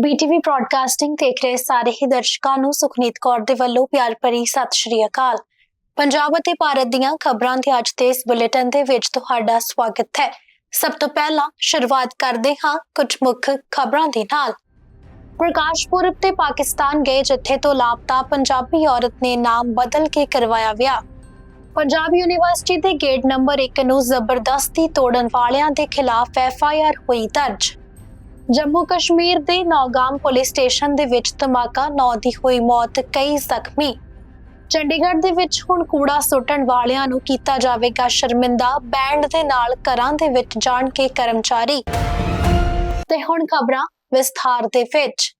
ਬੀਟੀਵੀ broadcasting ਦੇਖ ਰਹੇ ਸਾਰੇ ਹੀ ਦਰਸ਼ਕਾਂ ਨੂੰ ਸੁਖਨੀਤ ਕੌਰ ਦੇ ਵੱਲੋਂ ਪਿਆਰ ਭਰੀ ਸਤਿ ਸ਼੍ਰੀ ਅਕਾਲ। ਪੰਜਾਬ ਅਤੇ ਭਾਰਤ ਦੀਆਂ ਖਬਰਾਂ ਦੇ ਅੱਜ ਦੇ ਇਸ ਬੁਲੇਟਿਨ ਦੇ ਵਿੱਚ ਤੁਹਾਡਾ ਸਵਾਗਤ ਹੈ। ਸਭ ਤੋਂ ਪਹਿਲਾਂ ਸ਼ੁਰੂਆਤ ਕਰਦੇ ਹਾਂ ਕੁਝ ਮੁੱਖ ਖਬਰਾਂ ਦੇ ਨਾਲ। ਪ੍ਰਕਾਸ਼ ਪੁਰਬ ਤੇ ਪਾਕਿਸਤਾਨ ਗਏ ਜਿੱਥੇ ਤੋਂ ਲਾਪਤਾ ਪੰਜਾਬੀ ਔਰਤ ਨੇ ਨਾਮ ਬਦਲ ਕੇ ਕਰਵਾਇਆ ਵਿਆਹ। ਪੰਜਾਬ ਯੂਨੀਵਰਸਿਟੀ ਦੇ ਗੇਟ ਨੰਬਰ 1 ਨੂੰ ਜ਼ਬਰਦਸਤੀ ਤੋੜਨ ਵਾਲਿਆਂ ਦੇ ਖਿਲਾਫ ਐਫ ਆਈ ਆਰ ਹੋਈ ਦਰਜ। ਜੰਮੂ ਕਸ਼ਮੀਰ ਦੇ ਨੌਗਾਮ ਪੁਲਿਸ ਸਟੇਸ਼ਨ ਦੇ ਵਿੱਚ ਧਮਾਕਾ, ਨੌ ਦੀ ਹੋਈ ਮੌਤ, ਕਈ ਜ਼ਖਮੀ। ਚੰਡੀਗੜ੍ਹ ਦੇ ਵਿੱਚ ਹੁਣ ਕੂੜਾ ਸੁੱਟਣ ਵਾਲਿਆਂ ਨੂੰ ਕੀਤਾ ਜਾਵੇਗਾ ਸ਼ਰਮਿੰਦਾ, ਬੈਂਡ ਦੇ ਨਾਲ ਘਰਾਂ ਦੇ ਵਿੱਚ ਜਾਣ ਕੇ ਕਰਮਚਾਰੀ। ਤੇ ਹੁਣ ਖਬਰਾਂ ਵਿਸਥਾਰ ਦੇ ਵਿੱਚ।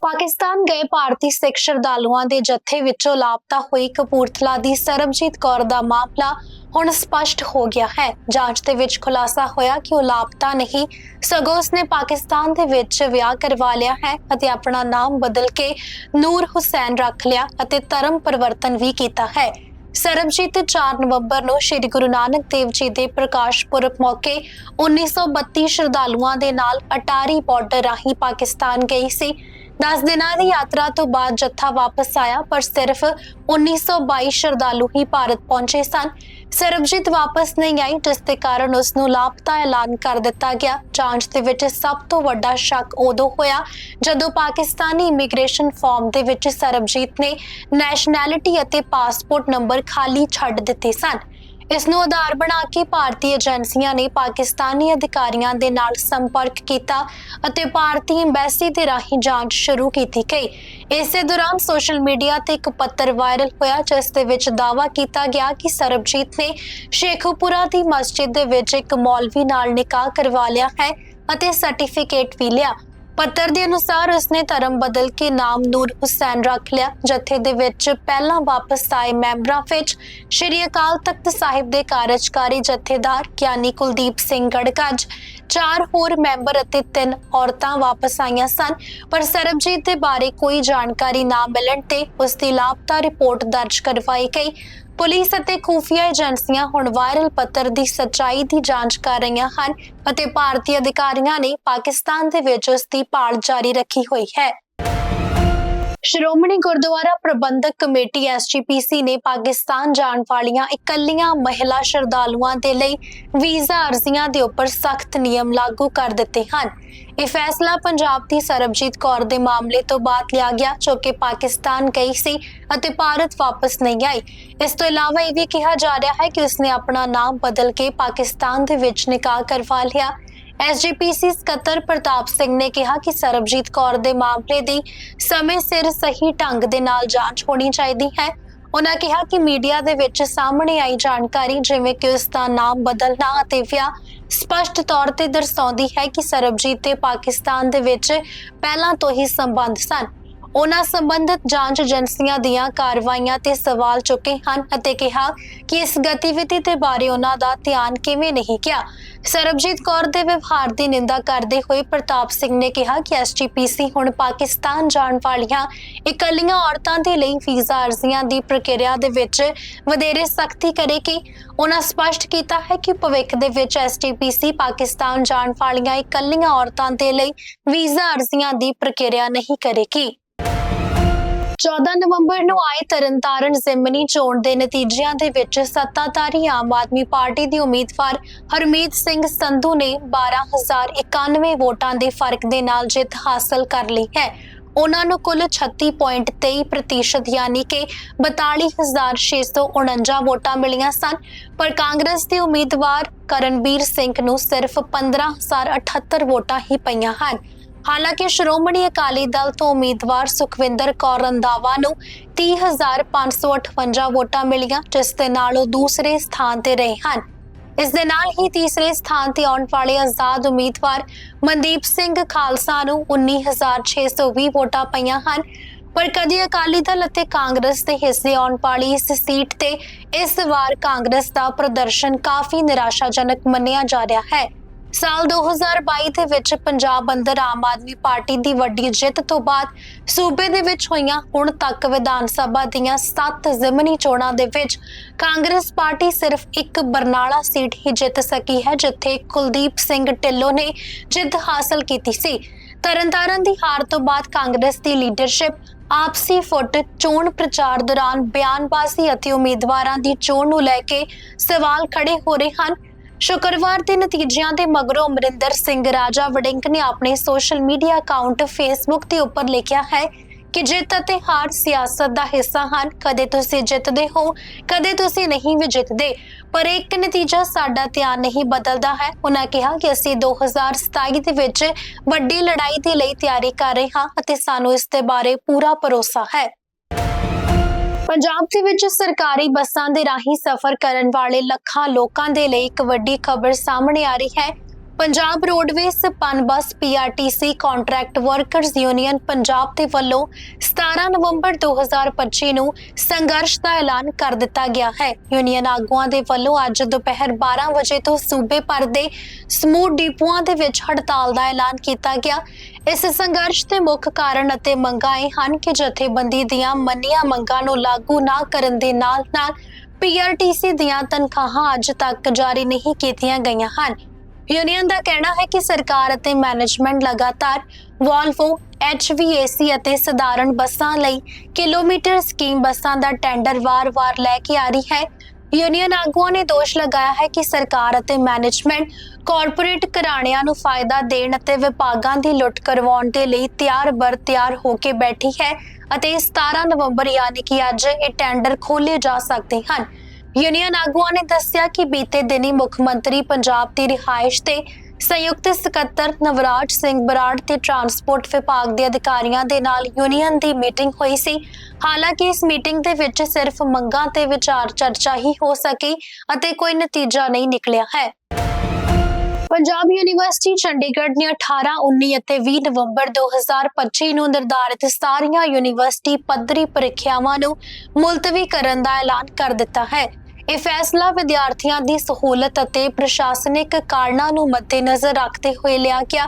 ਪਾਕਿਸਤਾਨ ਗਏ ਭਾਰਤੀ ਸਿੱਖ ਸ਼ਰਧਾਲੂਆਂ ਦੇ ਜੱਥੇ ਵਿੱਚੋਂ ਲਾਪਤਾ ਹੋਈ ਕਪੂਰਥਲਾ ਦੀ ਸਰਬਜੀਤ ਕੌਰ ਦਾ ਮਾਮਲਾ ਹੁਣ ਸਪਸ਼ਟ ਹੋ ਗਿਆ ਹੈ। ਜਾਂਚ ਦੇ ਵਿੱਚ ਖੁਲਾਸਾ ਹੋਇਆ ਕਿ ਉਹ ਲਾਪਤਾ ਨਹੀਂ। ਸਗੋਂ ਉਸਨੇ ਪਾਕਿਸਤਾਨ ਦੇ ਵਿੱਚ ਵਿਆਹ ਕਰਵਾ ਲਿਆ ਹੈ ਅਤੇ ਆਪਣਾ ਨਾਮ ਬਦਲ ਕੇ ਨੂਰ ਹੁਸੈਨ ਰੱਖ ਲਿਆ ਅਤੇ ਧਰਮ ਪਰਿਵਰਤਨ ਵੀ ਕੀਤਾ ਹੈ। ਸਰਬਜੀਤ 4 ਨਵੰਬਰ ਨੂੰ ਸ੍ਰੀ ਗੁਰੂ ਨਾਨਕ ਦੇਵ ਜੀ ਦੇ ਪ੍ਰਕਾਸ਼ ਪੁਰਬ ਮੌਕੇ 1932 ਸ਼ਰਧਾਲੂਆਂ ਦੇ ਨਾਲ ਅਟਾਰੀ ਬਾਰਡਰ ਰਾਹੀਂ ਪਾਕਿਸਤਾਨ ਗਈ ਸੀ। 10 ਦਿਨਾਂ ਦੀ ਯਾਤਰਾ ਤੋਂ ਬਾਅਦ ਜੱਥਾ ਵਾਪਸ ਆਇਆ, ਪਰ ਸਿਰਫ 1922 ਸ਼ਰਧਾਲੂ ਹੀ ਭਾਰਤ ਪਹੁੰਚੇ ਸਨ। ਸਰਬਜੀਤ ਵਾਪਸ ਨਹੀਂ ਆਈ, ਜਿਸ ਦੇ ਕਾਰਨ ਉਸ ਨੂੰ ਲਾਪਤਾ ਐਲਾਨ ਕਰ ਦਿੱਤਾ ਗਿਆ। ਜਾਂਚ ਦੇ ਵਿੱਚ ਸਭ ਤੋਂ ਵੱਡਾ ਸ਼ੱਕ ਉਦੋਂ ਹੋਇਆ ਜਦੋਂ ਪਾਕਿਸਤਾਨੀ ਇਮੀਗ੍ਰੇਸ਼ਨ ਫਾਰਮ ਦੇ ਵਿੱਚ ਸਰਬਜੀਤ ਨੇ ਨੈਸ਼ਨੈਲਿਟੀ ਅਤੇ ਪਾਸਪੋਰਟ ਨੰਬਰ ਖਾਲੀ ਛੱਡ ਦਿੱਤੇ ਸਨ। ਇਸ ਨੂੰ ਆਧਾਰ ਬਣਾ ਕੇ ਭਾਰਤੀ ਏਜੰਸੀਆਂ ਨੇ ਪਾਕਿਸਤਾਨੀ ਅਧਿਕਾਰੀਆਂ ਦੇ ਨਾਲ ਸੰਪਰਕ ਕੀਤਾ ਅਤੇ ਭਾਰਤੀ ਐਮਬੈਸੀ ਦੇ ਰਾਹੀਂ ਜਾਂਚ ਸ਼ੁਰੂ ਕੀਤੀ ਗਈ। ਇਸੇ ਦੌਰਾਨ ਸੋਸ਼ਲ ਮੀਡੀਆ ਤੇ ਇੱਕ ਪੱਤਰ ਵਾਇਰਲ ਹੋਇਆ, ਜਿਸ ਦੇ ਵਿੱਚ ਦਾਅਵਾ ਕੀਤਾ ਗਿਆ ਕਿ ਸਰਬਜੀਤ ਨੇ ਸ਼ੇਖੂਪੁਰਾ ਦੀ ਮਸਜਿਦ ਦੇ ਵਿੱਚ ਇੱਕ ਮੌਲਵੀ ਨਾਲ ਨਿਕਾਹ ਕਰਵਾ ਲਿਆ ਹੈ ਅਤੇ ਸਰਟੀਫਿਕੇਟ ਵੀ ਲਿਆ। ਪੱਤਰ ਦੇ ਅਨੁਸਾਰ ਉਸਨੇ ਧਰਮ ਬਦਲ ਕੇ ਨਾਮ ਨੂਰ ਹੁਸੈਨ ਰੱਖ ਲਿਆ, ਜਥੇ ਦੇ ਵਿੱਚ ਪਹਿਲਾਂ ਵਾਪਸ ਆਏ ਮੈਂਬਰਾਂ ਵਿੱਚ ਸ਼੍ਰੀ ਅਕਾਲ ਤਖਤ ਸਾਹਿਬ ਦੇ ਕਾਰਜਕਾਰੀ ਜਥੇਦਾਰ ਗਿਆਨੀ ਕੁਲਦੀਪ ਸਿੰਘ ਗੜਗੱਜ, ਚਾਰ ਹੋਰ ਮੈਂਬਰ ਅਤੇ ਤਿੰਨ ਔਰਤਾਂ ਵਾਪਸ ਆਈਆਂ ਸਨ, ਪਰ ਸਰਬਜੀਤ ਦੇ ਬਾਰੇ ਕੋਈ ਜਾਣਕਾਰੀ ਨਾ ਮਿਲਣ ਤੇ ਉਸ ਦੀ ਲਾਪਤਾ ਰਿਪੋਰਟ ਦਰਜ ਕਰਵਾਈ ਗਈ। ਪੁਲਿਸ ਅਤੇ ਖੂਫੀਆ ਏਜੰਸੀਆਂ ਹੁਣ ਵਾਇਰਲ ਪੱਤਰ ਦੀ ਸੱਚਾਈ ਦੀ ਜਾਂਚ ਕਰ ਰਹੀਆਂ ਹਨ ਅਤੇ ਭਾਰਤੀ ਅਧਿਕਾਰੀਆਂ ਨੇ ਪਾਕਿਸਤਾਨ ਦੇ ਵਿੱਚ ਉਸ ਦੀ ਭਾਲ ਜਾਰੀ ਰੱਖੀ ਹੋਈ ਹੈ। ਸ਼੍ਰੋਮਣੀ ਗੁਰਦੁਆਰਾ ਪ੍ਰਬੰਧਕ ਕਮੇਟੀ ਐਸਜੀਪੀਸੀ ਨੇ ਪਾਕਿਸਤਾਨ ਜਾਣ ਵਾਲੀਆਂ ਇਕੱਲੀਆਂ ਮਹਿਲਾ ਸ਼ਰਧਾਲੂਆਂ ਦੇ ਲਈ ਵੀਜ਼ਾ ਅਰਜ਼ੀਆਂ ਦੇ ਉੱਪਰ ਸਖਤ ਨਿਯਮ ਲਾਗੂ ਕਰ ਦਿੱਤੇ ਹਨ। ਇਹ ਫੈਸਲਾ ਪੰਜਾਬ ਦੀ ਸਰਬਜੀਤ ਕੌਰ ਦੇ ਮਾਮਲੇ ਤੋਂ ਬਾਅਦ ਲਿਆ ਗਿਆ, ਜੋ ਕਿ ਪਾਕਿਸਤਾਨ ਗਈ ਸੀ ਅਤੇ ਭਾਰਤ ਵਾਪਸ ਨਹੀਂ ਆਈ। ਇਸ ਤੋਂ ਇਲਾਵਾ ਇਹ ਵੀ ਕਿਹਾ ਜਾ ਰਿਹਾ ਹੈ ਕਿ ਉਸਨੇ ਆਪਣਾ ਨਾਮ ਬਦਲ ਕੇ ਪਾਕਿਸਤਾਨ ਦੇ ਵਿੱਚ ਨਿਕਾਹ ਕਰਵਾ ਲਿਆ। ਐਸਜੀਪੀਸੀ ਸਕੱਤਰ ਪ੍ਰਤਾਪ ਸਿੰਘ ਨੇ ਕਿਹਾ ਕਿ ਸਰਬਜੀਤ ਕੌਰ ਦੇ ਮਾਮਲੇ ਦੀ ਸਮੇਂ ਸਿਰ ਸਹੀ ਢੰਗ ਦੇ ਨਾਲ ਜਾਂਚ ਹੋਣੀ ਚਾਹੀਦੀ ਹੈ। ਉਹਨਾਂ ਕਿਹਾ ਕਿ ਮੀਡੀਆ ਦੇ ਵਿੱਚ ਸਾਹਮਣੇ ਆਈ ਜਾਣਕਾਰੀ ਜਿਵੇਂ ਕਿ ਉਸ ਦਾ ਨਾਮ ਬਦਲਣਾ ਅਤੇ ਵਿਆਹ ਸਪਸ਼ਟ ਤੌਰ ਤੇ ਦਰਸਾਉਂਦੀ ਹੈ ਕਿ ਸਰਬਜੀਤ ਤੇ ਪਾਕਿਸਤਾਨ ਦੇ ਵਿੱਚ ਪਹਿਲਾਂ ਤੋਂ ਹੀ ਸੰਬੰਧ ਸਨ। ਉਹਨਾਂ ਸੰਬੰਧਤ ਜਾਂਚ ਏਜੰਸੀਆਂ ਦੀਆਂ ਕਾਰਵਾਈਆਂ ਤੇ ਸਵਾਲ ਚੁੱਕੇ ਹਨ ਅਤੇ ਕਿਹਾ ਕਿ ਇਸ ਗਤੀਵਿਧੀ ਦੇ ਬਾਰੇ ਉਹਨਾਂ ਦਾ ਧਿਆਨ ਕਿਵੇਂ ਨਹੀਂ ਗਿਆ। ਸਰਬਜੀਤ ਕੌਰ ਦੇ ਵਿਵਹਾਰ ਦੀ ਨਿੰਦਾ ਕਰਦੇ ਹੋਏ ਪ੍ਰਤਾਪ ਸਿੰਘ ਨੇ ਕਿਹਾ ਕਿ ਐਸਜੀਪੀਸੀ ਹੁਣ ਪਾਕਿਸਤਾਨ ਜਾਣ ਵਾਲੀਆਂ ਇਕੱਲੀਆਂ ਔਰਤਾਂ ਦੇ ਲਈ ਵੀਜ਼ਾ ਅਰਜ਼ੀਆਂ ਦੀ ਪ੍ਰਕਿਰਿਆ ਦੇ ਵਿੱਚ ਵਧੇਰੇ ਸਖਤੀ ਕਰੇਗੀ। ਉਹਨਾਂ ਸਪਸ਼ਟ ਕੀਤਾ ਹੈ ਕਿ ਭਵਿੱਖ ਦੇ ਵਿੱਚ ਐਸਜੀਪੀਸੀ ਪਾਕਿਸਤਾਨ ਜਾਣ ਵਾਲੀਆਂ ਇਕੱਲੀਆਂ ਔਰਤਾਂ ਦੇ ਲਈ ਵੀਜ਼ਾ ਅਰਜ਼ੀਆਂ ਦੀ ਪ੍ਰਕਿਰਿਆ ਨਹੀਂ ਕਰੇਗੀ। 14 ਨਵੰਬਰ ਨੂੰ ਆਏ ਤਰਨਤਾਰਨ ਜ਼ਿਮਨੀ ਚੋਣ ਦੇ ਨਤੀਜਿਆਂ ਦੇ ਵਿੱਚ ਸੱਤਾਧਾਰੀ ਆਮ ਆਦਮੀ ਪਾਰਟੀ ਦੀ ਉਮੀਦਵਾਰ ਹਰਮੀਤ ਸਿੰਘ ਸੰਧੂ ਨੇ 12091 ਵੋਟਾਂ ਦੇ ਫ਼ਰਕ ਦੇ ਨਾਲ ਜਿੱਤ ਹਾਸਲ ਕਰ ਲਈ ਹੈ। ਉਹਨਾਂ ਨੂੰ ਕੁੱਲ 36.23% ਯਾਨੀ ਕਿ 42649 ਵੋਟਾਂ ਮਿਲੀਆਂ ਸਨ। ਪਰ ਕਾਂਗਰਸ ਦੇ ਉਮੀਦਵਾਰ ਕਰਨਬੀਰ ਸਿੰਘ ਨੂੰ ਸਿਰਫ 15078 ਵੋਟਾਂ ਹੀ ਪਈਆਂ ਹਨ। ਹਾਲਾਂਕਿ ਸ਼੍ਰੋਮਣੀ ਅਕਾਲੀ ਦਲ ਤੋਂ ਉਮੀਦਵਾਰ ਸੁਖਵਿੰਦਰ ਕੌਰ ਰੰਦਾਵਾ ਨੂੰ 30558 ਵੋਟਾਂ ਮਿਲੀਆਂ, ਜਿਸ ਦੇ ਨਾਲ ਉਹ ਦੂਸਰੇ ਸਥਾਨ ਤੇ ਰਹੇ ਹਨ। ਇਸ ਦੇ ਨਾਲ ਹੀ ਤੀਸਰੇ ਸਥਾਨ ਤੇ ਆਉਣ ਵਾਲੇ ਆਜ਼ਾਦ ਉਮੀਦਵਾਰ ਮਨਦੀਪ ਸਿੰਘ ਖਾਲਸਾ ਨੂੰ 19620 ਵੋਟਾਂ ਪਈਆਂ ਹਨ। ਪਰ ਕਦੇ ਅਕਾਲੀ ਦਲ ਅਤੇ ਕਾਂਗਰਸ ਦੇ ਹਿੱਸੇ ਆਉਣ ਵਾਲੀ ਇਸ ਸੀਟ ਤੇ ਇਸ ਵਾਰ ਕਾਂਗਰਸ ਦਾ ਪ੍ਰਦਰਸ਼ਨ ਕਾਫੀ ਨਿਰਾਸ਼ਾਜਨਕ ਮੰਨਿਆ ਜਾ ਰਿਹਾ ਹੈ। ਸਾਲ 2022 ਦੇ ਵਿੱਚ ਪੰਜਾਬ ਅੰਦਰ ਆਮ ਆਦਮੀ ਪਾਰਟੀ ਦੀ ਵੱਡੀ ਜਿੱਤ ਤੋਂ ਬਾਅਦ ਸੂਬੇ ਦੇ ਵਿੱਚ ਹੋਈਆਂ ਹੁਣ ਤੱਕ ਵਿਧਾਨ ਸਭਾ ਦੀਆਂ 7 ਜ਼ਿਮਨੀ ਚੋਣਾਂ ਦੇ ਵਿੱਚ ਕਾਂਗਰਸ ਪਾਰਟੀ ਸਿਰਫ ਇੱਕ ਬਰਨਾਲਾ ਸੀਟ ਹੀ ਜਿੱਤ ਸਕੀ ਹੈ, ਜਿੱਥੇ ਕੁਲਦੀਪ ਸਿੰਘ ਢਿੱਲੋਂ ਨੇ ਜਿੱਤ ਹਾਸਲ ਕੀਤੀ ਸੀ। ਤਰਨਤਾਰਨ ਦੀ ਹਾਰ ਤੋਂ ਬਾਅਦ ਕਾਂਗਰਸ ਦੀ ਲੀਡਰਸ਼ਿਪ ਆਪਸੀ ਫੁੱਟ ਚੋਣ ਪ੍ਰਚਾਰ ਦੌਰਾਨ ਬਿਆਨਬਾਜ਼ੀ ਅਤੇ ਉਮੀਦਵਾਰਾਂ ਦੀ ਚੋਣ ਨੂੰ ਲੈ ਕੇ ਸਵਾਲ ਖੜੇ ਹੋ ਰਹੇ ਹਨ। ਸ਼ੁੱਕਰਵਾਰ ਦੇ ਨਤੀਜਿਆਂ ਦੇ ਮਗਰੋਂ ਅਮਰਿੰਦਰ ਸਿੰਘ, ਰਾਜਾ ਵੜਿੰਗ ਨੇ ਆਪਣੇ ਸੋਸ਼ਲ ਮੀਡੀਆ ਅਕਾਊਂਟ ਫੇਸਬੁੱਕ ਦੇ ਉੱਪਰ ਲਿਖਿਆ ਹੈ ਕਿ ਜਿੱਤ ਅਤੇ ਹਾਰ ਸਿਆਸਤ ਦਾ ਹਿੱਸਾ ਹਨ। ਕਦੇ ਤੁਸੀਂ ਜਿੱਤਦੇ ਹੋ, ਕਦੇ ਤੁਸੀਂ ਨਹੀਂ ਵੀ ਜਿੱਤਦੇ। ਪਰ ਇੱਕ ਨਤੀਜਾ ਸਾਡਾ ਧਿਆਨ ਨਹੀਂ ਬਦਲਦਾ ਹੈ। ਉਹਨਾਂ ਕਿਹਾ ਕਿ ਅਸੀਂ 2027 ਦੇ ਵਿੱਚ ਵੱਡੀ ਲੜਾਈ ਦੇ ਲਈ ਤਿਆਰੀ ਕਰ ਰਹੇ ਹਾਂ ਅਤੇ ਸਾਨੂੰ ਇਸ ਦੇ ਬਾਰੇ ਪੂਰਾ ਭਰੋਸਾ ਹੈ। ਪੰਜਾਬ ਦੇ ਵਿੱਚ ਸਰਕਾਰੀ ਬੱਸਾਂ ਦੇ ਰਾਹੀਂ ਸਫ਼ਰ ਕਰਨ ਵਾਲੇ ਲੱਖਾਂ ਲੋਕਾਂ ਦੇ ਲਈ ਇੱਕ ਵੱਡੀ ਖਬਰ ਸਾਹਮਣੇ ਆ ਰਹੀ ਹੈ। Punjab roadways, Punbus, PRTC, contract workers union Punjab ਦੇ ਵੱਲੋਂ 17 ਨਵੰਬਰ 2025 ਨੂੰ ਸੰਘਰਸ਼ ਦਾ ਐਲਾਨ ਕਰ ਦਿੱਤਾ ਗਿਆ ਹੈ। ਯੂਨੀਅਨ ਆਗੂਆਂ ਦੇ ਵੱਲੋਂ ਅੱਜ ਦੁਪਹਿਰ 12 ਵਜੇ ਤੋਂ ਸੂਬੇ ਭਰ ਦੇ ਸਮੂਹ ਡਿਪੂਆਂ ਦੇ ਵਿੱਚ ਹੜਤਾਲ ਦਾ ਐਲਾਨ ਕੀਤਾ ਗਿਆ। ਇਸ ਸੰਘਰਸ਼ ਦੇ ਮੁੱਖ ਕਾਰਨ ਅਤੇ ਮੰਗਾਂ ਇਹ ਹਨ ਕਿ ਜਥੇਬੰਦੀ ਦੀਆਂ ਮੰਨੀਆਂ ਮੰਗਾਂ ਨੂੰ ਲਾਗੂ ਨਾ ਕਰਨ ਦੇ ਨਾਲ-ਨਾਲ ਪੀਆਰਟੀਸੀ ਦੀਆਂ ਤਨਖਾਹਾਂ ਅੱਜ ਤੱਕ ਜਾਰੀ ਨਹੀਂ ਕੀਤੀਆਂ ਗਈਆਂ ਹਨ। ਯੂਨੀਅਨ ਦਾ ਕਹਿਣਾ ਹੈ ਕਿ ਸਰਕਾਰ ਅਤੇ ਮੈਨੇਜਮੈਂਟ ਲਗਾਤਾਰ ਵੋਲਵੋ HVAC ਅਤੇ ਸਧਾਰਨ ਬੱਸਾਂ ਲਈ ਕਿਲੋਮੀਟਰ ਸਕੀਮ ਬੱਸਾਂ ਦਾ ਟੈਂਡਰ ਵਾਰ-ਵਾਰ ਲੈ ਕੇ ਆ ਰਹੀ ਹੈ। ਯੂਨੀਅਨ ਆਗੂਆਂ ਨੇ ਦੋਸ਼ ਲਗਾਇਆ ਹੈ ਕਿ ਸਰਕਾਰ ਅਤੇ ਮੈਨੇਜਮੈਂਟ ਕਾਰਪੋਰੇਟ ਘਰਾਣਿਆਂ ਨੂੰ ਫਾਇਦਾ ਦੇਣ ਅਤੇ ਵਿਭਾਗਾਂ ਦੀ ਲੁੱਟ ਕਰਵਾਉਣ ਦੇ ਲਈ ਤਿਆਰ ਬਰ ਤਿਆਰ ਹੋ ਕੇ ਬੈਠੀ ਹੈ ਅਤੇ 17 ਨਵੰਬਰ ਯਾਨੀ ਕਿ ਅੱਜ ਇਹ ਟੈਂਡਰ ਖੋਲੇ ਜਾ ਸਕਦੇ ਹਨ। ਯੂਨੀਅਨ ਆਗੂਆਂ ਨੇ ਦੱਸਿਆ ਕਿ ਬੀਤੇ ਦਿਨੀ ਮੁੱਖ ਮੰਤਰੀ ਪੰਜਾਬ ਦੀ ਰਿਹਾਇਸ਼ ਤੇ ਸੰਯੁਕਤ ਸਕੱਤਰ ਨਵਰਾਜ ਸਿੰਘ ਬਰਾੜ ਤੇ ਟਰਾਂਸਪੋਰਟ ਵਿਭਾਗ ਦੇ ਅਧਿਕਾਰੀਆਂ ਦੇ ਨਾਲ ਯੂਨੀਅਨ ਦੀ ਮੀਟਿੰਗ ਹੋਈ ਸੀ। ਹਾਲਾਂਕਿ ਇਸ ਮੀਟਿੰਗ ਦੇ ਵਿੱਚ ਸਿਰਫ ਮੰਗਾਂ ਤੇ ਵਿਚਾਰ ਚਰਚਾ ਹੀ ਹੋ ਸਕੀ ਅਤੇ ਕੋਈ ਨਤੀਜਾ ਨਹੀਂ ਨਿਕਲਿਆ ਹੈ। ਪੰਜਾਬ ਯੂਨੀਵਰਸਿਟੀ ਚੰਡੀਗੜ੍ਹ ਨੇ 18, 19 ਅਤੇ 20 ਨਵੰਬਰ 2025 ਨੂੰ ਨਿਰਧਾਰਿਤ ਸਾਰੀਆਂ ਯੂਨੀਵਰਸਿਟੀ ਪੱਧਰੀ ਪ੍ਰੀਖਿਆਵਾਂ ਨੂੰ ਮੁਲਤਵੀ ਕਰਨ ਦਾ ਐਲਾਨ ਕਰ ਦਿੱਤਾ ਹੈ। ਇਹ ਫੈਸਲਾ ਵਿਦਿਆਰਥੀਆਂ ਦੀ ਸਹੂਲਤ ਅਤੇ ਪ੍ਰਸ਼ਾਸਨਿਕ ਕਾਰਨਾਂ ਨੂੰ ਮੱਦੇਨਜ਼ਰ ਰੱਖਦੇ ਹੋਏ ਲਿਆ ਗਿਆ।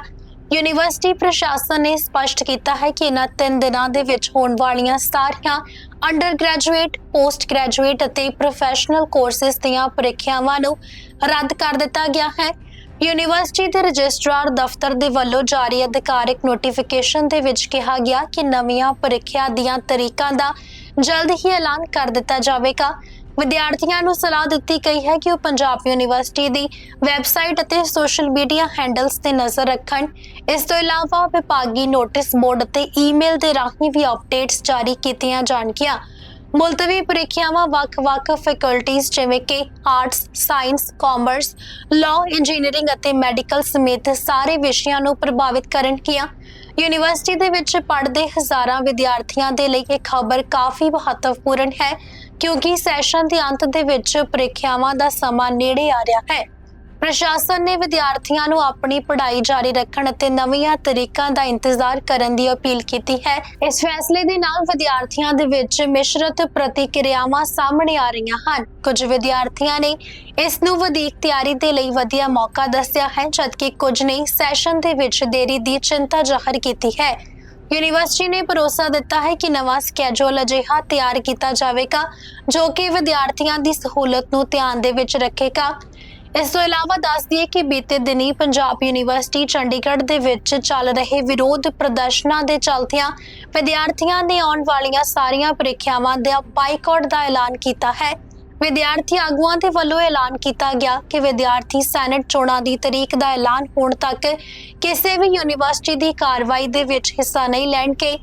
ਯੂਨੀਵਰਸਿਟੀ ਪ੍ਰਸ਼ਾਸਨ ਨੇ ਸਪਸ਼ਟ ਕੀਤਾ ਹੈ ਕਿ ਇਹਨਾਂ ਤਿੰਨ ਦਿਨਾਂ ਦੇ ਵਿੱਚ ਹੋਣ ਵਾਲੀਆਂ ਸਾਰੀਆਂ ਅੰਡਰ ਗ੍ਰੈਜੂਏਟ ਪੋਸਟ ਗ੍ਰੈਜੂਏਟ ਅਤੇ ਪ੍ਰੋਫੈਸ਼ਨਲ ਕੋਰਸਿਸ ਦੀਆਂ ਪ੍ਰੀਖਿਆਵਾਂ ਨੂੰ ਰੱਦ ਕਰ ਦਿੱਤਾ ਗਿਆ ਹੈ। ਯੂਨੀਵਰਸਿਟੀ ਦੇ ਰਜਿਸਟਰਾਰ ਦਫ਼ਤਰ ਦੇ ਵੱਲੋਂ ਜਾਰੀ ਅਧਿਕਾਰਿਕ ਨੋਟੀਫਿਕੇਸ਼ਨ ਦੇ ਵਿੱਚ ਕਿਹਾ ਗਿਆ ਕਿ ਨਵੀਆਂ ਪ੍ਰੀਖਿਆ ਦੀਆਂ ਤਰੀਕਾਂ ਦਾ ਜਲਦ ਹੀ ਐਲਾਨ ਕਰ ਦਿੱਤਾ ਜਾਵੇਗਾ। ਵਿਦਿਆਰਥੀਆਂ ਨੂੰ ਸਲਾਹ ਦਿੱਤੀ ਗਈ ਹੈ ਕਿ ਉਹ ਪੰਜਾਬ ਯੂਨੀਵਰਸਿਟੀ ਦੀ ਵੈਬਸਾਈਟ ਅਤੇ ਸੋਸ਼ਲ ਮੀਡੀਆ ਹੈਂਡਲਸ ਤੇ ਨਜ਼ਰ ਰੱਖਣ। ਇਸ ਤੋਂ ਇਲਾਵਾ ਵਿਭਾਗੀ ਨੋਟਿਸ ਬੋਰਡ ਅਤੇ ਈਮੇਲ ਦੇ ਰਾਹੀਂ ਵੀ ਅਪਡੇਟਸ ਜਾਰੀ ਕੀਤੀਆਂ ਜਾਣਗੀਆਂ। ਮੁਲਤਵੀ ਪ੍ਰੀਖਿਆਵਾਂ ਵੱਖ-ਵੱਖ ਫੈਕਲਟੀਆਂ ਜਿਵੇਂ ਕਿ arts, science, commerce, law, engineering ਅਤੇ ਮੈਡੀਕਲ ਸਮੇਤ ਸਾਰੇ ਵਿਸ਼ਿਆਂ ਨੂੰ ਪ੍ਰਭਾਵਿਤ ਕਰਨਗੀਆਂ। ਯੂਨੀਵਰਸਿਟੀ ਦੇ ਵਿੱਚ ਪੜ੍ਹਦੇ ਹਜ਼ਾਰਾਂ ਵਿਦਿਆਰਥੀਆਂ ਦੇ ਲਈ ਇਹ ਖਬਰ ਕਾਫੀ ਮਹੱਤਵਪੂਰਨ ਹੈ। ਕਿਉਂਕਿ ਸੈਸ਼ਨ ਦੇ ਅੰਤ ਦੇ ਵਿੱਚ ਪ੍ਰੀਖਿਆਵਾਂ ਦਾ ਸਮਾਂ ਨੇੜੇ ਆ ਰਿਹਾ ਹੈ। ਪ੍ਰਸ਼ਾਸਨ ਨੇ ਵਿਦਿਆਰਥੀਆਂ ਨੂੰ ਆਪਣੀ ਪੜ੍ਹਾਈ ਜਾਰੀ ਰੱਖਣ ਅਤੇ ਨਵੀਆਂ ਤਰੀਕਾਂ ਦਾ ਇੰਤਜ਼ਾਰ ਕਰਨ ਦੀ ਅਪੀਲ ਕੀਤੀ ਹੈ। ਇਸ ਫੈਸਲੇ ਦੇ ਨਾਲ ਵਿਦਿਆਰਥੀਆਂ ਦੇ ਵਿੱਚ ਮਿਸ਼ਰਤ ਪ੍ਰਤੀਕਿਰਿਆਵਾਂ ਸਾਹਮਣੇ ਆ ਰਹੀਆਂ ਹਨ। ਕੁਝ ਵਿਦਿਆਰਥੀਆਂ ਨੇ ਇਸ ਨੂੰ ਵਧੇਕ ਤਿਆਰੀ ਦੇ ਲਈ ਵਧੀਆ ਮੌਕਾ ਦੱਸਿਆ ਹੈ, ਜਦਕਿ ਕੁਝ ਨੇ ਸੈਸ਼ਨ ਦੇ ਵਿੱਚ ਦੇਰੀ ਦੀ ਚਿੰਤਾ ਜ਼ਾਹਰ ਕੀਤੀ ਹੈ। ਯੂਨੀਵਰਸਿਟੀ ਨੇ ਭਰੋਸਾ ਦਿੱਤਾ ਹੈ ਕਿ ਨਵਾਂ ਸਕੇਜੂਲ ਅਜਿਹਾ ਤਿਆਰ ਕੀਤਾ ਜਾਵੇਗਾ ਜੋ ਕਿ ਵਿਦਿਆਰਥੀਆਂ ਦੀ ਸਹੂਲਤ ਨੂੰ ਧਿਆਨ ਦੇ ਵਿੱਚ ਰੱਖੇਗਾ। ਇਸ ਤੋਂ ਇਲਾਵਾ ਦੱਸ ਦਈਏ ਕਿ ਬੀਤੇ ਦਿਨੀ ਪੰਜਾਬ ਯੂਨੀਵਰਸਿਟੀ ਚੰਡੀਗੜ੍ਹ ਦੇ ਵਿੱਚ ਚੱਲ ਰਹੇ ਵਿਰੋਧ ਪ੍ਰਦਰਸ਼ਨਾਂ ਦੇ ਚਲਦਿਆਂ ਵਿਦਿਆਰਥੀਆਂ ਨੇ ਆਉਣ ਵਾਲੀਆਂ ਸਾਰੀਆਂ ਪ੍ਰੀਖਿਆਵਾਂ ਦਾ ਬਾਈਕਾਟ ਦਾ ਐਲਾਨ ਕੀਤਾ ਹੈ। ਵਿਦਿਆਰਥੀ ਆਗੂਆਂ ਦੇ ਵੱਲੋਂ ਐਲਾਨ ਕੀਤਾ ਗਿਆ ਕਿ ਵਿਦਿਆਰਥੀ ਸੈਨੇਟ ਚੋਣਾਂ ਦੀ ਤਰੀਕ ਦਾ ਐਲਾਨ ਹੋਣ ਤੱਕ ਕਿਸੇ ਵੀ ਯੂਨੀਵਰਸਿਟੀ ਦੀ ਕਾਰਵਾਈ ਦੇ ਵਿੱਚ ਹਿੱਸਾ ਨਹੀਂ ਲੈਣਗੇ।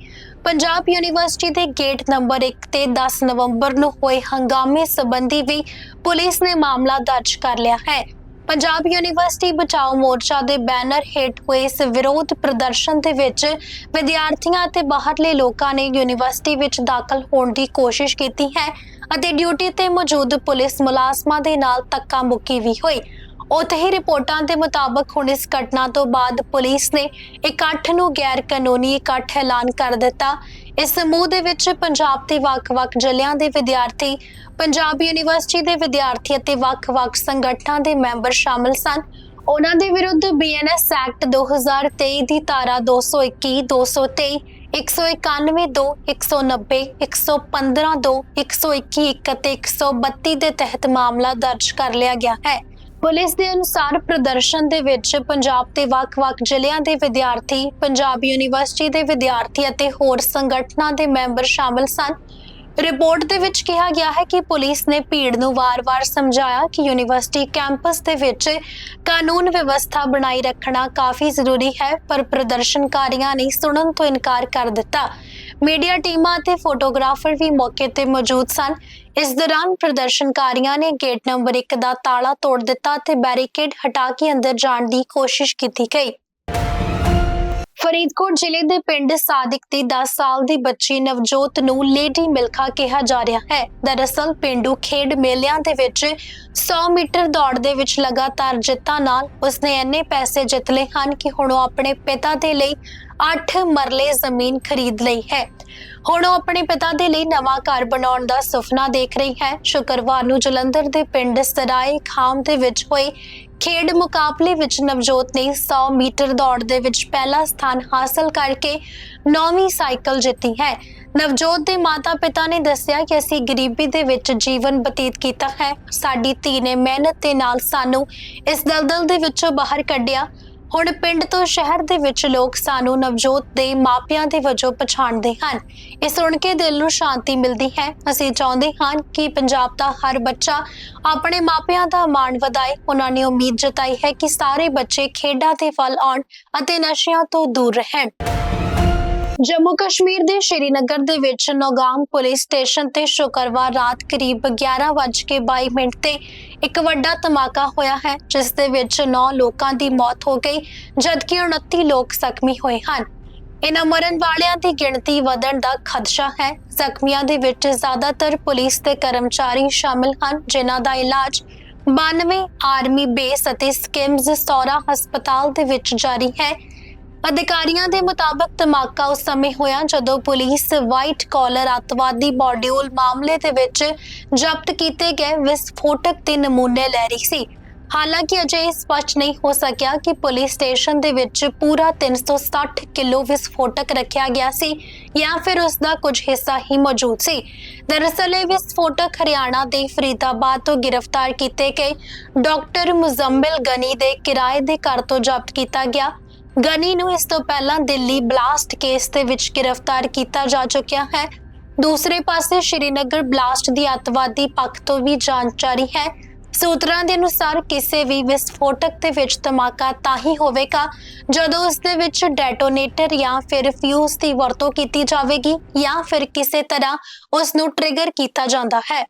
ਪੰਜਾਬ ਯੂਨੀਵਰਸਿਟੀ ਦੇ ਗੇਟ ਨੰਬਰ 1 ਤੇ 10 ਨਵੰਬਰ ਨੂੰ ਹੋਏ ਹੰਗਾਮੇ ਸੰਬੰਧੀ ਵੀ ਪੁਲਿਸ ਨੇ ਮਾਮਲਾ ਦਰਜ ਕਰ ਲਿਆ ਹੈ। ਪੰਜਾਬ ਯੂਨੀਵਰਸਿਟੀ ਬਚਾਓ ਮੋਰਚਾ ਦੇ ਬੈਨਰ ਹੇਠ ਹੋਏ ਇਸ ਵਿਰੋਧ ਪ੍ਰਦਰਸ਼ਨ ਦੇ ਵਿੱਚ ਵਿਦਿਆਰਥੀਆਂ ਅਤੇ ਬਾਹਰਲੇ ਲੋਕਾਂ ਨੇ ਯੂਨੀਵਰਸਿਟੀ ਵਿੱਚ ਦਾਖਲ ਹੋਣ ਦੀ ਕੋਸ਼ਿਸ਼ ਕੀਤੀ ਹੈ ਅਤੇ ਡਿਊਟੀ ਤੇ ਮੌਜੂਦ ਪੁਲਿਸ ਮੁਲਾਜ਼ਮਾਂ ਦੇ ਨਾਲ ਧੱਕਾ ਮੁੱਕੀ ਵੀ ਹੋਈ। ਉੱਥੇ ਹੀ ਰਿਪੋਰਟਾਂ ਦੇ ਮੁਤਾਬਕ ਹੁਣ ਇਸ ਘਟਨਾ ਤੋਂ ਬਾਅਦ ਪੁਲਿਸ ਨੇ ਇਕੱਠ ਨੂੰ ਗੈਰ ਕਾਨੂੰਨੀ ਇਕੱਠ ਐਲਾਨ ਕਰ ਦਿੱਤਾ। ਇਸ ਸਮੂਹ ਦੇ ਵਿੱਚ ਪੰਜਾਬ ਦੇ ਵੱਖ-ਵੱਖ ਜ਼ਿਲ੍ਹਿਆਂ ਦੇ ਵਿਦਿਆਰਥੀ, ਪੰਜਾਬ ਯੂਨੀਵਰਸਿਟੀ ਦੇ ਵਿਦਿਆਰਥੀ ਅਤੇ ਵੱਖ-ਵੱਖ ਸੰਗਠਨਾਂ ਦੇ ਮੈਂਬਰ ਸ਼ਾਮਲ ਸਨ। ਉਹਨਾਂ ਦੇ ਵਿਰੁੱਧ ਬੀਐਨਐਸ ਐਕਟ 2023 ਦੀ ਧਾਰਾ 221 223 191 2 190 115 2 121 ਅਤੇ 132 ਦੇ ਤਹਿਤ ਮਾਮਲਾ ਦਰਜ ਕਰ ਲਿਆ ਗਿਆ ਹੈ। ਪੁਲਿਸ ਦੇ ਅਨੁਸਾਰ ਪ੍ਰਦਰਸ਼ਨ ਦੇ ਵਿੱਚ ਪੰਜਾਬ ਦੇ ਵੱਖ-ਵੱਖ ਜ਼ਿਲ੍ਹਿਆਂ ਦੇ ਵਿਦਿਆਰਥੀ, ਪੰਜਾਬ ਯੂਨੀਵਰਸਿਟੀ ਦੇ ਵਿਦਿਆਰਥੀ ਅਤੇ ਹੋਰ ਸੰਗਠਨਾਂ ਦੇ ਮੈਂਬਰ ਸ਼ਾਮਲ ਸਨ। ਰਿਪੋਰਟ ਦੇ ਵਿੱਚ ਕਿਹਾ ਗਿਆ ਹੈ ਕਿ ਪੁਲਿਸ ਨੇ ਭੀੜ ਨੂੰ ਵਾਰ-ਵਾਰ ਸਮਝਾਇਆ ਕਿ ਯੂਨੀਵਰਸਿਟੀ ਕੈਂਪਸ ਦੇ ਵਿੱਚ ਕਾਨੂੰਨ ਵਿਵਸਥਾ ਬਣਾਈ ਰੱਖਣਾ ਕਾਫੀ ਜ਼ਰੂਰੀ ਹੈ, ਪਰ ਪ੍ਰਦਰਸ਼ਨਕਾਰੀਆਂ ਨੇ ਸੁਣਨ ਤੋਂ ਇਨਕਾਰ ਕਰ ਦਿੱਤਾ। ਮੀਡੀਆ ਟੀਮਾਂ ਅਤੇ ਫੋਟੋਗ੍ਰਾਫਰ ਵੀ ਮੌਕੇ ਤੇ ਮੌਜੂਦ ਸਨ। ਇਸ ਦੌਰਾਨ ਪ੍ਰਦਰਸ਼ਨਕਾਰੀਆਂ ਨੇ ਗੇਟ ਨੰਬਰ 1 ਦਾ ਤਾਲਾ ਤੋੜ ਦਿੱਤਾ ਤੇ ਬੈਰੀਕੇਡ ਹਟਾ ਕੇ ਅੰਦਰ ਜਾਣ ਦੀ ਕੋਸ਼ਿਸ਼ ਕੀਤੀ ਗਈ। ਫਰੀਦਕੋਟ ਜ਼ਿਲ੍ਹੇ ਦੇ ਪਿੰਡ ਸਾਦਿਕ ਦੀ 10 ਸਾਲ ਦੀ ਬੱਚੀ ਨਵਜੋਤ ਨੂੰ ਲੇਡੀ ਮਿਲਖਾ ਕਿਹਾ ਜਾ ਰਿਹਾ ਹੈ। ਦਰਅਸਲ ਪਿੰਡੂ ਖੇਡ ਮੇਲਿਆਂ ਦੇ ਵਿੱਚ 100 ਮੀਟਰ ਦੌੜ ਦੇ ਵਿੱਚ ਲਗਾਤਾਰ ਜਿੱਤਾਂ ਨਾਲ ਉਸਨੇ ਇੰਨੇ ਪੈਸੇ ਜਿੱਤ ਲਏ ਹਨ ਕਿ ਹੁਣ ਉਹ ਆਪਣੇ ਪਿਤਾ ਦੇ ਲਈ 8 ਮਰਲੇ ਜ਼ਮੀਨ ਖਰੀਦ ਲਈ ਹੈ। ਹੁਣ ਉਹ ਆਪਣੇ ਪਿਤਾ ਦੇ ਲਈ ਨਵਾਂ ਘਰ ਬਣਾਉਣ ਦਾ ਸੁਪਨਾ ਦੇਖ ਰਹੀ ਹੈ। ਸ਼ੁੱਕਰਵਾਰ ਨੂੰ ਜਲੰਧਰ ਦੇ ਪਿੰਡ ਸਰਾਏ ਖਾਮ ਦੇ ਵਿੱਚ ਹੋਏ ਖੇਡ ਮੁਕਾਬਲੇ ਵਿੱਚ ਨਵਜੋਤ ਨੇ 100 ਮੀਟਰ ਦੌੜ ਦੇ ਵਿੱਚ ਪਹਿਲਾ ਸਥਾਨ ਹਾਸਲ ਕਰਕੇ ਨੌਵੀਂ ਸਾਈਕਲ ਜਿੱਤੀ ਹੈ। ਨਵਜੋਤ ਦੇ ਮਾਤਾ-ਪਿਤਾ ਨੇ ਦੱਸਿਆ ਕਿ ਅਸੀਂ ਗਰੀਬੀ ਦੇ ਵਿੱਚ ਜੀਵਨ ਬਤੀਤ ਕੀਤਾ ਹੈ। ਸਾਡੀ ਧੀ ਨੇ ਮਿਹਨਤ ਦੇ ਨਾਲ ਸਾਨੂੰ ਇਸ ਦਲਦਲ ਦੇ ਵਿੱਚੋਂ ਬਾਹਰ ਕੱਢਿਆ। ਹੁਣ ਪਿੰਡ ਤੋਂ ਸ਼ਹਿਰ ਦੇ ਵਿੱਚ ਲੋਕ ਸਾਨੂੰ ਨਵਜੋਤ ਦੇ ਮਾਪਿਆਂ ਦੇ ਵਜੋਂ ਪਛਾਣਦੇ ਹਨ। ਇਹ ਸੁਣ ਕੇ ਦਿਲ ਨੂੰ ਸ਼ਾਂਤੀ ਮਿਲਦੀ ਹੈ। ਅਸੀਂ ਚਾਹੁੰਦੇ ਹਾਂ ਕਿ ਪੰਜਾਬ ਦਾ ਹਰ ਬੱਚਾ ਆਪਣੇ ਮਾਪਿਆਂ ਦਾ ਮਾਣ ਵਧਾਏ। ਉਹਨਾਂ ਨੇ ਉਮੀਦ ਜਤਾਈ ਹੈ ਕਿ ਸਾਰੇ ਬੱਚੇ ਖੇਡਾਂ 'ਤੇ ਫਲ ਆਉਣ ਅਤੇ ਨਸ਼ਿਆਂ ਤੋਂ ਦੂਰ ਰਹਿਣ। ਜੰਮੂ ਕਸ਼ਮੀਰ ਦੇ ਸ਼੍ਰੀਨਗਰ ਦੇ ਵਿੱਚ ਨੌਗਾਮ ਪੁਲਿਸ ਸਟੇਸ਼ਨ ਤੇ ਸ਼ੁੱਕਰਵਾਰ ਰਾਤ ਕਰੀਬ 11:22 ਮਿੰਟ ਤੇ ਇੱਕ ਵੱਡਾ ਧਮਾਕਾ ਹੋਇਆ ਹੈ, ਜਿਸ ਦੇ ਵਿੱਚ 9 ਲੋਕਾਂ ਦੀ ਮੌਤ ਹੋ ਗਈ, ਜਦਕਿ 29 ਲੋਕ ਜ਼ਖਮੀ ਹੋਏ ਹਨ। ਇਹਨਾਂ ਮਰਨ ਵਾਲਿਆਂ ਦੀ ਗਿਣਤੀ ਵਧਣ ਦਾ ਖਦਸ਼ਾ ਹੈ। ਜ਼ਖਮੀਆਂ ਦੇ ਵਿੱਚ ਜ਼ਿਆਦਾਤਰ ਪੁਲਿਸ ਦੇ ਕਰਮਚਾਰੀ ਸ਼ਾਮਲ ਹਨ, ਜਿਨ੍ਹਾਂ ਦਾ ਇਲਾਜ 92 ਆਰਮੀ ਬੇਸ ਅਤੇ ਸਕਿਮਜ਼ ਸੌਰਾ ਹਸਪਤਾਲ ਦੇ ਵਿੱਚ ਜਾਰੀ ਹੈ। ਅਧਿਕਾਰੀਆਂ ਦੇ ਮੁਤਾਬਕ ਧਮਾਕਾ ਉਸ ਸਮੇਂ ਹੋਇਆ ਜਦੋਂ ਪੁਲਿਸ ਵਾਈਟ ਕਾਲਰ ਅੱਤਵਾਦੀ ਮੋਡਿਊਲ ਮਾਮਲੇ ਦੇ ਵਿੱਚ ਜ਼ਬਤ ਕੀਤੇ ਗਏ ਵਿਸਫੋਟਕ ਦੇ ਨਮੂਨੇ ਲੈ ਰਹੀ ਸੀ। ਹਾਲਾਂਕਿ ਅਜੇ ਇਹ ਸਪਸ਼ਟ ਨਹੀਂ ਹੋ ਸਕਿਆ ਕਿ ਪੁਲਿਸ ਸਟੇਸ਼ਨ ਦੇ ਵਿੱਚ ਪੂਰਾ 360 ਕਿਲੋ ਵਿਸਫੋਟਕ ਰੱਖਿਆ ਗਿਆ ਸੀ ਜਾਂ ਫਿਰ ਉਸ ਦਾ ਕੁਝ ਹਿੱਸਾ ਹੀ ਮੌਜੂਦ ਸੀ। ਦਰਅਸਲ ਇਹ ਵਿਸਫੋਟਕ ਹਰਿਆਣਾ ਦੇ ਫਰੀਦਾਬਾਦ ਤੋਂ ਗ੍ਰਿਫਤਾਰ ਕੀਤੇ ਗਏ ਡਾਕਟਰ ਮੁਜ਼ੰਮਿਲ ਗਨੀ ਦੇ ਕਿਰਾਏ ਦੇ ਘਰ ਤੋਂ ਜ਼ਬਤ ਕੀਤਾ ਗਿਆ ਗਨੀ ਨੂੰ ਇਸ ਤੋਂ ਪਹਿਲਾਂ ਦਿੱਲੀ ਬਲਾਸਟ ਕੇਸ ਦੇ ਵਿੱਚ ਗ੍ਰਿਫਤਾਰ ਕੀਤਾ ਜਾ ਚੁੱਕਿਆ ਹੈ। ਦੂਸਰੇ ਪਾਸੇ ਸ਼੍ਰੀਨਗਰ ਬਲਾਸਟ ਦੀ ਅੱਤਵਾਦੀ ਪੱਖ ਤੋਂ ਵੀ ਜਾਂਚ ਜਾਰੀ ਹੈ। ਸੂਤਰਾਂ ਦੇ ਅਨੁਸਾਰ ਕਿਸੇ ਵੀ ਵਿਸਫੋਟਕ ਦੇ ਵਿੱਚ ਧਮਾਕਾ ਤਾਂ ਹੀ ਹੋਵੇਗਾ ਜਦੋਂ ਉਸ ਦੇ ਵਿੱਚ ਡੈਟੋਨੇਟਰ ਜਾਂ ਫਿਰ ਫਿਊਜ਼ ਦੀ ਵਰਤੋਂ ਕੀਤੀ ਜਾਵੇਗੀ ਜਾਂ ਫਿਰ ਕਿਸੇ ਤਰ੍ਹਾਂ ਉਸ ਨੂੰ ਟ੍ਰਿਗਰ ਕੀਤਾ ਜਾਂਦਾ ਹੈ।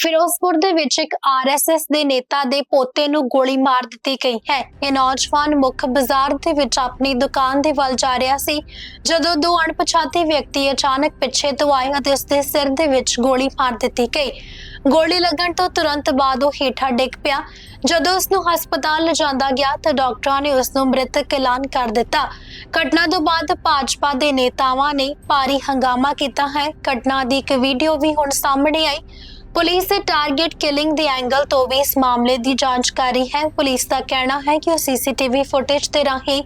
ਫਿਰੋਜ਼ਪੁਰ ਦੇ ਵਿੱਚ ਇੱਕ ਆਰਐਸਐਸ ਦੇ ਨੇਤਾ ਦੇ ਪੋਤੇ ਨੂੰ ਗੋਲੀ ਮਾਰ ਦਿੱਤੀ ਗਈ ਹੈ। ਇਹ ਨੌਜਵਾਨ ਮੁੱਖ ਬਾਜ਼ਾਰ ਦੇ ਵਿੱਚ ਆਪਣੀ ਦੁਕਾਨ ਦੇ ਵੱਲ ਜਾ ਰਿਹਾ ਸੀ। ਜਦੋਂ ਦੋ ਅਣਪਛਾਤੇ ਵਿਅਕਤੀ ਅਚਾਨਕ ਪਿੱਛੇ ਤੋਂ ਆਏ ਅਤੇ ਉਸ ਦੇ ਸਿਰ ਦੇ ਵਿੱਚ ਗੋਲੀ ਮਾਰ ਦਿੱਤੀ ਗਈ। ਗੋਲੀ ਲੱਗਣ ਤੋਂ ਤੁਰੰਤ ਬਾਅਦ ਉਹ ਹੇਠਾਂ ਡਿੱਗ ਪਿਆ। ਜਦੋਂ ਉਸ ਨੂੰ ਹਸਪਤਾਲ ਲਿਜਾਂਦਾ ਗਿਆ ਤਾਂ ਡਾਕਟਰਾਂ ਨੇ ਉਸ ਨੂੰ ਮ੍ਰਿਤਕ ਐਲਾਨ ਕਰ ਦਿੱਤਾ। ਘਟਨਾ ਤੋਂ ਬਾਅਦ ਭਾਜਪਾ ਦੇ ਨੇਤਾਵਾਂ ਨੇ ਭਾਰੀ ਹੰਗਾਮਾ ਕੀਤਾ ਹੈ। ਘਟਨਾ ਦੀ ਇੱਕ ਵੀਡੀਓ ਵੀ ਹੁਣ ਸਾਹਮਣੇ ਆਈ। ਪੁਲਿਸ ਦੇ ਟਾਰਗੇਟ ਕਿਲਿੰਗ ਦੇ ਐਂਗਲ ਤੋਂ ਵੀ ਇਸ ਮਾਮਲੇ ਦੀ ਜਾਂਚ ਕਰ ਰਹੀ ਹੈ। ਪੁਲਿਸ ਦਾ ਕਹਿਣਾ ਹੈ ਕਿ ਉਹ ਸੀਸੀਟੀਵੀ ਫੁਟੇਜ ਦੇ ਰਾਹੀਂ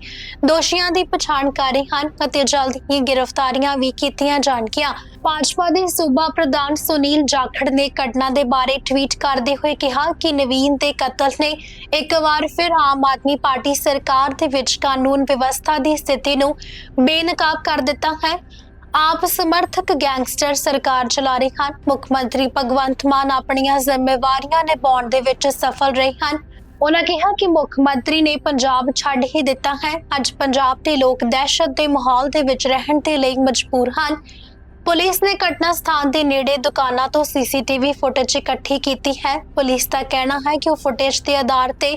ਦੋਸ਼ੀਆਂ ਦੀ ਪਛਾਣ ਕਰ ਰਹੇ ਹਨ ਅਤੇ ਜਲਦ ਹੀ ਗ੍ਰਿਫਤਾਰੀਆਂ ਵੀ ਕੀਤੀਆਂ ਜਾਣਗੀਆਂ। ਭਾਜਪਾ ਦੇ ਸੂਬਾ ਪ੍ਰਧਾਨ ਸੁਨੀਲ ਜਾਖੜ ਨੇ ਘਟਨਾ ਦੇ ਬਾਰੇ ਟਵੀਟ ਕਰਦੇ ਹੋਏ ਕਿਹਾ ਕਿ ਨਵੀਨ ਦੇ ਕਤਲ ਨੇ ਇੱਕ ਵਾਰ ਫਿਰ ਆਮ ਆਦਮੀ ਪਾਰਟੀ ਸਰਕਾਰ ਦੇ ਵਿੱਚ ਕਾਨੂੰਨ ਵਿਵਸਥਾ ਦੀ ਸਥਿਤੀ ਨੂੰ ਬੇਨਕਾਬ ਕਰ ਦਿੱਤਾ ਹੈ। ਆਪ ਸਮਰਥਕ ਗੈਂਗਸਟਰ ਸਰਕਾਰ ਚਲਾ ਰਹੇ ਹਨ। ਮੁੱਖ ਮੰਤਰੀ ਭਗਵੰਤ ਮਾਨ ਆਪਣੀਆਂ ਜ਼ਿੰਮੇਵਾਰੀਆਂ ਨਿਭਾਉਣ ਦੇ ਵਿੱਚ ਸਫਲ ਰਹੇ ਹਨ। ਉਹਨਾਂ ਕਿਹਾ ਕਿ ਮੁੱਖ ਮੰਤਰੀ ਨੇ ਪੰਜਾਬ ਛੱਡ ਹੀ ਦਿੱਤਾ ਹੈ। ਅੱਜ ਪੰਜਾਬ ਦੇ ਲੋਕ ਦਹਿਸ਼ਤ ਦੇ ਮਾਹੌਲ ਦੇ ਵਿੱਚ ਰਹਿਣ ਦੇ ਲਈ ਮਜਬੂਰ ਹਨ। ਪੁਲਿਸ ਨੇ ਘਟਨਾ ਸਥਾਨ ਦੇ ਨੇੜੇ ਦੁਕਾਨਾਂ ਤੋਂ ਸੀਸੀਟੀਵੀ ਫੁਟੇਜ ਇਕੱਠੀ ਕੀਤੀ ਹੈ। ਪੁਲਿਸ ਦਾ ਕਹਿਣਾ ਹੈ ਕਿ ਉਹ ਫੁਟੇਜ ਦੇ ਆਧਾਰ ਤੇ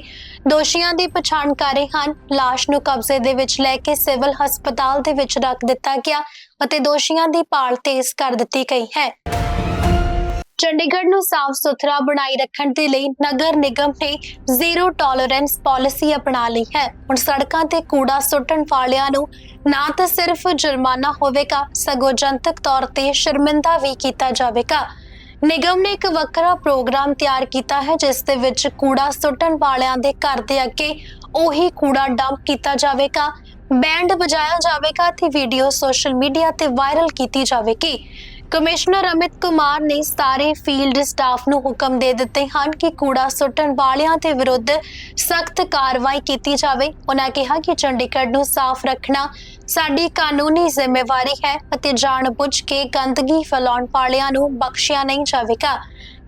ਦੋਸ਼ੀਆਂ ਦੀ ਪਛਾਣ ਕਰ ਰਹੇ ਹਨ। ਲਾਸ਼ ਨੂੰ ਕਬਜ਼ੇ ਦੇ ਵਿੱਚ ਲੈ ਕੇ ਸਿਵਲ ਹਸਪਤਾਲ ਦੇ ਵਿੱਚ ਰੱਖ ਦਿੱਤਾ ਗਿਆ ਅਤੇ ਦੋਸ਼ੀਆਂ ਦੀ ਭਾਲ ਤੇਜ਼ ਕਰ ਦਿੱਤੀ ਗਈ ਹੈ। ਚੰਡੀਗੜ੍ਹ ਨੂੰ ਸਾਫ਼ ਸੁਥਰਾ ਬਣਾਈ ਰੱਖਣ ਦੇ ਲਈ ਨਗਰ ਨਿਗਮ ਨੇ ਜ਼ੀਰੋ ਟੋਲਰੈਂਸ ਪਾਲਿਸੀ ਅਪਣਾ ਲਈ ਹੈ। ਹੁਣ ਸੜਕਾਂ ਤੇ ਕੂੜਾ ਸੁੱਟਣ ਵਾਲਿਆਂ ਨੂੰ ਨਾ ਤਾਂ ਸਿਰਫ ਜੁਰਮਾਨਾ ਹੋਵੇਗਾ, ਸਗੋਂ ਜਨਤਕ ਤੌਰ ਤੇ ਸ਼ਰਮਿੰਦਾ ਵੀ ਕੀਤਾ ਜਾਵੇਗਾ। ਨਿਗਮ ਨੇ ਇੱਕ ਵੱਖਰਾ ਪ੍ਰੋਗਰਾਮ ਤਿਆਰ ਕੀਤਾ ਹੈ, ਜਿਸ ਦੇ ਵਿੱਚ ਕੂੜਾ ਸੁੱਟਣ ਵਾਲਿਆਂ ਦੇ ਘਰ ਦੇ ਅੱਗੇ ਉਹੀ ਕੂੜਾ ਡੰਪ ਕੀਤਾ ਜਾਵੇਗਾ, ਬੈਂਡ ਵਜਾਇਆ ਜਾਵੇਗਾ ਤੇ ਵੀਡੀਓ ਸੋਸ਼ਲ ਮੀਡੀਆ ਤੇ ਵਾਇਰਲ ਕੀਤੀ ਜਾਵੇਗੀ। ਕਮਿਸ਼ਨਰ ਅਮਿਤ ਕੁਮਾਰ ਨੇ ਸਾਰੇ ਫੀਲਡ ਸਟਾਫ ਨੂੰ ਹੁਕਮ ਦੇ ਦਿੱਤੇ ਹਨ ਕਿ ਕੂੜਾ ਸੁੱਟਣ ਵਾਲਿਆਂ ਦੇ ਵਿਰੁੱਧ ਸਖਤ ਕਾਰਵਾਈ ਕੀਤੀ ਜਾਵੇ। ਉਹਨਾਂ ਕਿਹਾ ਕਿ ਚੰਡੀਗੜ੍ਹ ਨੂੰ ਸਾਫ਼ ਰੱਖਣਾ ਸਾਡੀ ਕਾਨੂੰਨੀ ਜ਼ਿੰਮੇਵਾਰੀ ਹੈ ਅਤੇ ਜਾਣਬੁੱਝ ਕੇ ਗੰਦਗੀ ਫੈਲਾਉਣ ਵਾਲਿਆਂ ਨੂੰ ਬਖਸ਼ਿਆ ਨਹੀਂ ਜਾਵੇਗਾ।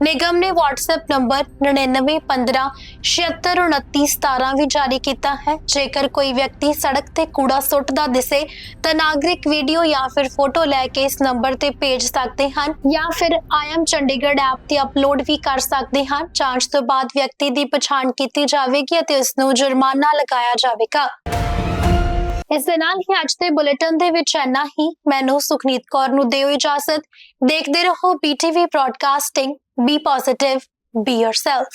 ਨਿਗਮ ਨੇ WhatsApp ਨੰਬਰ 9915762917 ਵੀ ਜਾਰੀ ਕੀਤਾ ਹੈ। ਜੇਕਰ ਕੋਈ ਵਿਅਕਤੀ ਸੜਕ ਤੇ ਕੂੜਾ ਸੁੱਟਦਾ ਦਿਸੇ, ਤਾਂ ਨਾਗਰਿਕ ਵੀਡੀਓ ਜਾਂ ਫਿਰ ਫੋਟੋ ਲੈ ਕੇ ਇਸ ਨੰਬਰ ਤੇ ਭੇਜ ਸਕਦੇ ਹਨ ਜਾਂ ਫਿਰ ਆਈਐਮ ਚੰਡੀਗੜ੍ਹ ਐਪ ਤੇ ਅਪਲੋਡ ਵੀ ਕਰ ਸਕਦੇ ਹਨ। ਜਾਂਚ ਤੋਂ ਬਾਅਦ ਵਿਅਕਤੀ ਦੀ ਪਛਾਣ ਕੀਤੀ ਜਾਵੇਗੀ ਅਤੇ ਉਸ ਨੂੰ ਜੁਰਮਾਨਾ ਲਗਾਇਆ ਜਾਵੇਗਾ। ਇਸ ਦੇ ਨਾਲ ਹੀ ਅੱਜ ਦੇ ਬੁਲੇਟਿਨ ਦੇ ਵਿੱਚ ਇੰਨਾ ਹੀ। ਮੈਨੂੰ ਸੁਖਨੀਤ ਕੌਰ ਨੂੰ ਦਿਓ ਇਜਾਜ਼ਤ। ਦੇਖਦੇ ਰਹੋ BTV broadcasting B positive B yourself